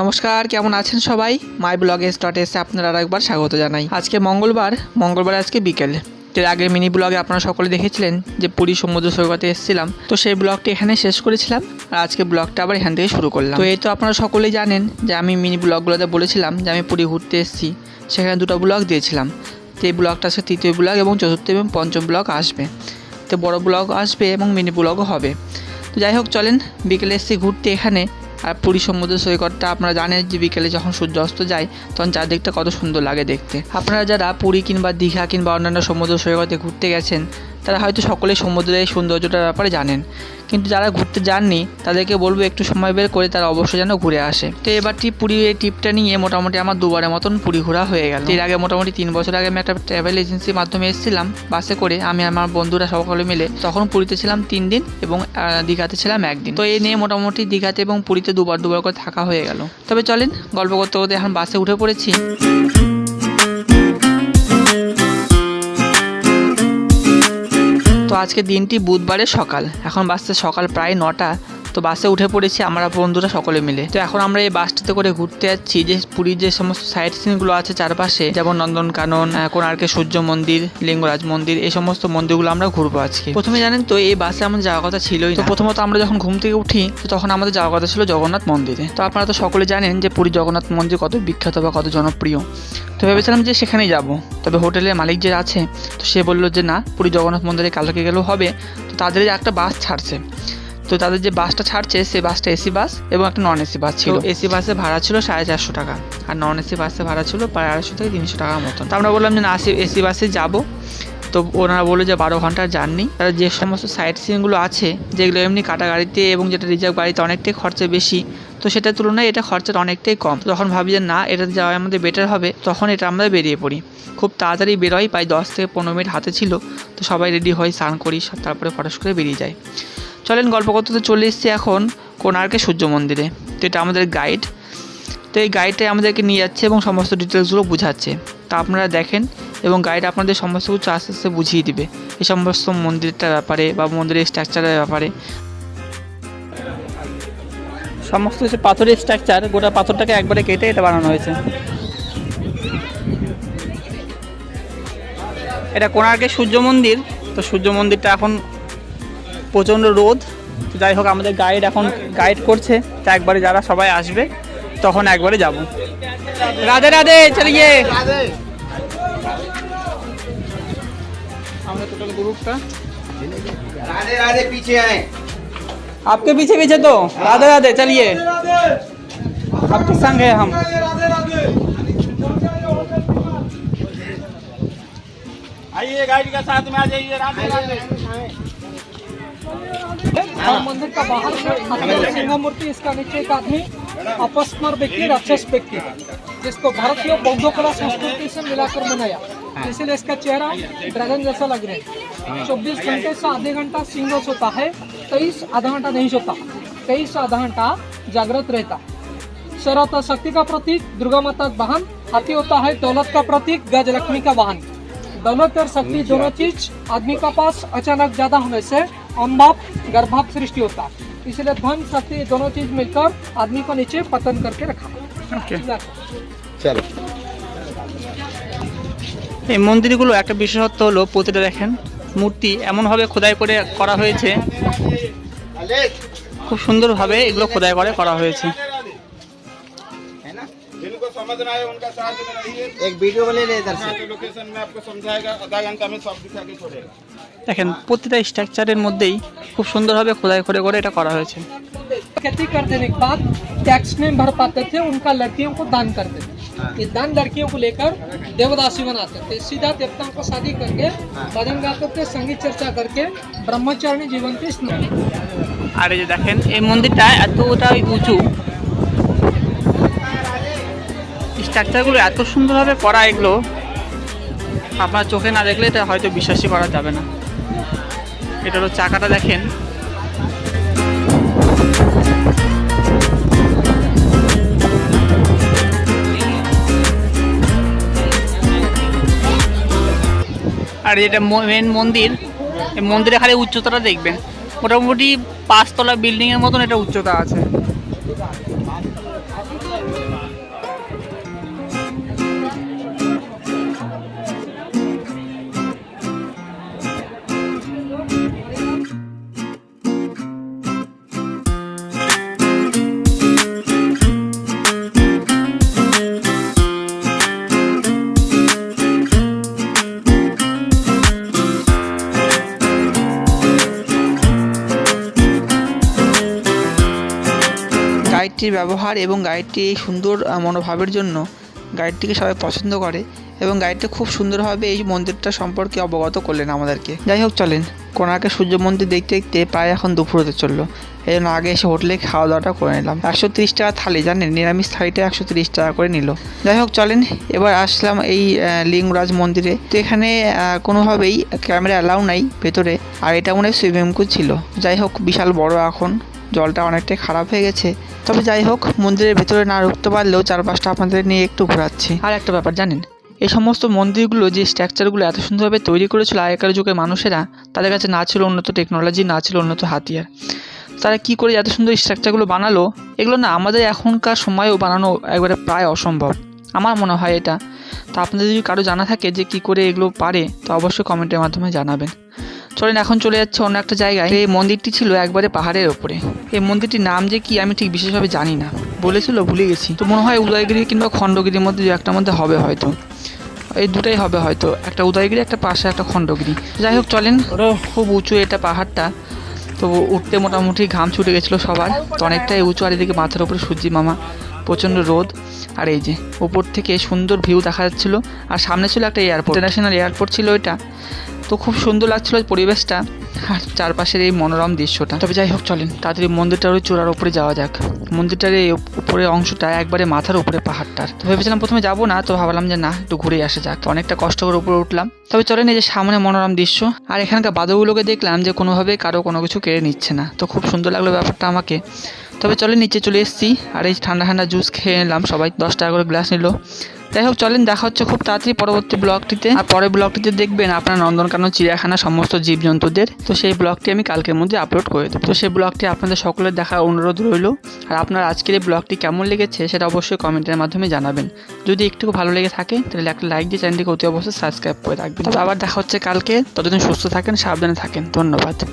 নমস্কার, কেমন আছেন সবাই? মাই ব্লগেস ডট এসে আপনারা আরেকবার স্বাগত জানাই। আজকে মঙ্গলবার মঙ্গলবার আজকে বিকেল। এর আগের মিনি ব্লগে আপনারা সকলে দেখেছিলেন যে পুরী সমুদ্র সৈকতে এসেছিলাম। তো সেই ব্লগটি এখানে শেষ করেছিলাম আর আজকে ব্লগটা আবার এখান থেকে শুরু করলাম। তো এই তো আপনারা সকলেই জানেন যে আমি মিনি ব্লগগুলোতে বলেছিলাম যে আমি পুরী ঘুরতে এসেছি। সেখানে দুটো ব্লগ দিয়েছিলাম। তো এই ব্লগটা আজকে তৃতীয় ব্লগ এবং চতুর্থ এবং পঞ্চম ব্লগ আসবে। তো বড় ব্লগ আসবে এবং মিনি ব্লগও হবে। তো যাই হোক, চলেন বিকেলে এসেছি ঘুরতে এখানে। আর পুরী সমুদ্র সৈকতটা আপনারা জানেন যে বিকেলে যখন সূর্যাস্ত যায়, তখন চারদিকটা কত সুন্দর লাগে দেখতে। আপনারা যারা পুরী কিংবা দীঘা কিংবা অন্যান্য সমুদ্র সৈকতে ঘুরতে গেছেন তারা হয়তো সকলেই সমুদ্রের সৌন্দর্যটার ব্যাপারে জানেন। কিন্তু যারা ঘুরতে যাননি, তাদেরকে বলব একটু সময় বের করে তারা অবশ্যই যেন ঘুরে আসে। তো এবারটি পুরী এই ট্রিপটা নিয়ে মোটামুটি আমার দুবারের মতন পুরী ঘোরা হয়ে গেল। এর আগে মোটামুটি তিন বছর আগে আমি একটা ট্রাভেল এজেন্সির মাধ্যমে এসেছিলাম বাসে করে। আমি আমার বন্ধুরা সকলে মিলে তখন পুরীতে ছিলাম তিন দিন এবং দীঘাতে ছিলাম একদিন। তো এই নিয়ে মোটামুটি দীঘাতে এবং পুরীতে দুবার দুবার করে থাকা হয়ে গেল। তবে চলেন, গল্প করতে করতে এখন বাসে উঠে পড়েছি। আজকে দিনটি বুধবারের সকাল। এখন বাসতে সকাল প্রায় নটা। তো বাসে উঠে পড়েছি আমরা বন্ধুরা সকলে মিলে। তো এখন আমরা এই বাসটিতে করে ঘুরতে যাচ্ছি যে পুরীর যে সমস্ত সাইট সিনগুলো আছে চারপাশে যেমন নন্দনকানন আহ, কোণার্কের সূর্য মন্দির লিঙ্গরাজ মন্দির এই সমস্ত মন্দিরগুলো আমরা ঘুরবো আজকে। প্রথমে জানেন তো এই বাসে আমাদের যাওয়ার কথা ছিলই। তো প্রথমত আমরা যখন ঘুম থেকে উঠি তো তখন আমাদের যাওয়ার কথা ছিল জগন্নাথ মন্দিরে। তো আপনারা তো সকলে জানেন যে পুরী জগন্নাথ মন্দির কত বিখ্যাত বা কত জনপ্রিয়। তো ভেবেছিলাম যে সেখানেই যাব। তবে হোটেলের মালিক যে আছে তো সে বলল যে না পুরী জগন্নাথ মন্দিরে কালকে গেলেও হবে। তো তাদের একটা বাস ছাড়ছে। তো তাদের যে বাসটা ছাড়ছে, সেই বাসটা এসি বাস এবং একটা নন এসি বাস ছিল। এসি বাসে ভাড়া ছিল সাড়ে চারশো টাকা আর নন এসি বাসে ভাড়া ছিল প্রায় আড়াইশো থেকে তিনশো টাকার মতন। তো আমরা বললাম যে না এসি বাসে যাব। তো ওনারা বলল যে বারো ঘণ্টার জার্নি। তারা যে সমস্ত সাইট সিনগুলো আছে, যেগুলো এমনি কাটা গাড়িতে এবং যেটা রিজার্ভ গাড়িতে অনেকটাই খরচা বেশি, তো সেটার তুলনায় এটা খরচাটা অনেকটাই কম। যখন ভাবি যে না এটাতে যাওয়া আমাদের বেটার হবে। তখন এটা আমরা বেরিয়ে পড়ি। খুব তাড়াতাড়ি বেরোই, প্রায় দশ থেকে পনেরো মিনিট হাতে ছিল। তো সবাই রেডি হই, স্নান করি তারপরে ফটাস করে বেরিয়ে যায় চলেন গল্প করতে তো চলে এসেছি এখন কোণার্কে সূর্য মন্দিরে। তো এটা আমাদের গাইড তো এই গাইডটাই আমাদেরকে নিয়ে যাচ্ছে এবং সমস্ত ডিটেলসগুলো বোঝাচ্ছে। তা আপনারা দেখেন এবং গাইড আপনাদের সমস্ত কিছু আস্তে আস্তে বুঝিয়ে দিবে। এই সমস্ত মন্দিরটার ব্যাপারে বা মন্দিরের স্ট্রাকচারের ব্যাপারে। সমস্ত কিছু পাথরের স্ট্রাকচার গোটা পাথরটাকে একবারে কেটে এটা বানানো হয়েছে। এটা কোণার্কের সূর্য মন্দির। তো সূর্য মন্দিরটা এখন প্রচণ্ড রোদ তো যাই হোক আমাদের গাইড এখন গাইড করছে তা একবারে যারা সবাই আসবে তখন একবারে যাব রাধে রাধে চলে গিয়ে আমরা টোটাল গ্রুপটা राधे राधे पीछे आए आपके पीछे पीछे तो राधे राधे चलिए आपके संग है हम आइए गाड़ी के साथ में आ जाइए राधे राधे और मंदिर का बाहर सिंह मूर्ति इसका नीचे एक आदमी अपस्मर व्यक्ति राक्षस व्यक्ति जिसको भारतीय बौद्ध कला संस्कृति से मिलाकर बनाया। इसलिए इसका चेहरा ड्रैगन जैसा लग रहा है। चौबीस घंटे से आधे घंटा सिंह सोता है तेईस आधा घंटा नहीं सोता। तेईस आधा घंटा जागृत रहता। शेर होता शक्ति का प्रतीक दुर्गा माता का वाहन हाथी होता है दौलत का प्रतीक गज लक्ष्मी का वाहन। दौलत और शक्ति दोनों चीज़ आदमी का पास अचानक ज़्यादा होने से अम्बाप गर्भाप सृष्टि होता है इसलिए धन शक्ति दोनों चीज मिलकर आदमी को नीचे पतन करके रखा ওকে चलो এই মন্দিরগুলো একটা বিশেষত্ব হলো প্রতিটা দেখেন মূর্তি এমনভাবে খোদাই করে করা হয়েছে খুব সুন্দরভাবে এগুলো খোদাই করে করা হয়েছে है ना जिनको समझ ना आए उनका साथ में रहिए एक वीडियो वाले ले इधर से लोकेशन में आपको समझाएगा आधा घंटा में सब दिखा के छोड़ेगा দেখেন প্রতিটা স্ট্রাকচারের মধ্যেই খুব সুন্দরভাবে খোদাই করে করে এটা করা হয়েছে खेती कर देने के बाद टैक्स नहीं भर पाते थे उनका लड़कियों को दान करते थे ये दान लड़कियों को लेकर देवदासी बनाते थे सीधा देवताओं को शादी करके भजन गाते थे संगीत चर्चा करके ब्रह्मचारिणी जीवन की स्मृति আর এই যে দেখেন এই মন্দিরটা এতটা উঁচু স্ট্রাকচারগুলো এত সুন্দরভাবে করা এগুলো, আপনার চোখে না দেখলে এটা হয়তো বিশ্বাসই করা যাবে না। এটা হলো চাকাটা দেখেন। আর এটা মেন মন্দির মন্দিরে খালি উচ্চতাটা দেখবেন। মোটামুটি পাঁচতলা বিল্ডিং এর মতন এটা উচ্চতা আছে। গাইডটির ব্যবহার এবং গাইডটির এই সুন্দর মনোভাবের জন্য গাইডটিকে সবাই পছন্দ করে এবং গাইডটা খুব সুন্দরভাবে এই মন্দিরটা সম্পর্কে অবগত করলেন আমাদেরকে। যাই হোক, চলেন। কোনারকের সূর্য মন্দির দেখতে দেখতে প্রায় এখন দুপুর হতে চলল। এই জন্য আগে এসে হোটেলে খাওয়া দাওয়াটা করে নিলাম। একশো তিরিশ টাকা থালি, জানেন? নিরামিষ থালিটা একশো তিরিশ টাকা করে নিল। যাই হোক, চলেন। এবার আসলাম এই লিঙ্গরাজ মন্দিরে। তো এখানে কোনোভাবেই ক্যামেরা অ্যালাউ নাই ভেতরে। আর এটা মনে হয় সুইমিং পুল ছিল। যাই হোক, বিশাল বড় এখন। জলটা অনেকটাই খারাপ হয়ে গেছে। তবে যাই হোক, মন্দিরের ভেতরে না ঢুকতে পারলেও চারপাশটা আপনাদের নিয়ে একটু ঘোরাচ্ছি। আর একটা ব্যাপার, জানেন, এই সমস্ত মন্দিরগুলো যে স্ট্রাকচারগুলো এত সুন্দরভাবে তৈরি করেছিল আগেকার যুগের মানুষেরা, তাদের কাছে না ছিল উন্নত টেকনোলজি, না ছিল উন্নত হাতিয়ার। তারা কি করে এত সুন্দর স্ট্রাকচারগুলো বানালো? এগুলো না আমাদের এখনকার সময়েও বানানো একবারে প্রায় অসম্ভব। আমার মনে হয় এটা। তা আপনাদের যদি কারও জানা থাকে যে কি করে এগুলো পারে, তো অবশ্যই কমেন্টের মাধ্যমে জানাবেন। চলেন, এখন চলে যাচ্ছে অন্য একটা জায়গায়। এই মন্দিরটি ছিল একবারে পাহাড়ের ওপরে। এই মন্দিরটির নাম যে কি, আমি ঠিক বিশেষভাবে জানি না। বলেছিল, ভুলে গেছি। তো মনে হয় উদয়গিরি কিংবা খণ্ডগিরির মধ্যে দু একটার মধ্যে হবে হয়তো। এই দুটাই হবে হয়তো। একটা উদয়গিরি, একটা পাশে একটা খণ্ডগিরি। যাই হোক, চলেন। খুব উঁচু এটা পাহাড়টা। তো উঠতে মোটামুটি ঘাম ছুটে গেছিল সবার। তো অনেকটাই উঁচু আর এদিকে মাথার উপরে সূর্যি মামা, প্রচণ্ড রোদ। আর এই যে, ওপর থেকে সুন্দর ভিউ দেখা যাচ্ছিল। আর সামনে ছিল একটা এয়ারপোর্ট ইন্টারন্যাশনাল এয়ারপোর্ট ছিল এটা তো খুব সুন্দর লাগছিল পরিবেশটা আর চারপাশের এই মনোরম দৃশ্যটা। তবে যাই হোক, চলেন, তাড়াতাড়ি মন্দিরটার ওই চূড়ার উপরে যাওয়া যাক। মন্দিরটার এই উপরের অংশটা একবারে মাথার উপরে পাহাড়টার। তো ভেবেছিলাম প্রথমে যাব না, তো ভাবলাম যে না, একটু ঘুরে আসা যাক। তো অনেকটা কষ্ট করে উপরে উঠলাম। তবে চলেন, এই যে সামনে মনোরম দৃশ্য। আর এখানকার বাদুগুলোকে দেখলাম যে কোনোভাবে কারও কোনো কিছু কেড়ে নিচ্ছে না। তো খুব সুন্দর লাগল ব্যাপারটা আমাকে। তবে চলে নিচে চলে এসেছি। আর এই ঠান্ডা ঠান্ডা জুস খেয়ে নিলাম সবাই। দশ টাকা করে গ্লাস নিল। যাই হোক, চলেন, দেখা হচ্ছে খুব তাড়াতাড়ি পরবর্তী ব্লগটিতে। আর পরের ব্লগটিতে দেখবেন আপনার নন্দনকানন, চিড়িয়াখানা, সমস্ত জীবজন্তুদের। তো সেই ব্লগটি আমি কালকের মধ্যে আপলোড করে দেবো। তো সেই ব্লগটি আপনাদের সকলের দেখার অনুরোধ রইল। আর আপনার আজকের এই ব্লগটি কেমন লেগেছে সেটা অবশ্যই কমেন্টের মাধ্যমে জানাবেন। যদি একটু ভালো লেগে থাকে, তাহলে একটা লাইক দিয়ে চ্যানেলটিকে অতি অবশ্যই সাবস্ক্রাইব করে রাখবেন। তবে আবার দেখা হচ্ছে কালকে। ততদিন সুস্থ থাকেন, সাবধানে থাকেন। ধন্যবাদ।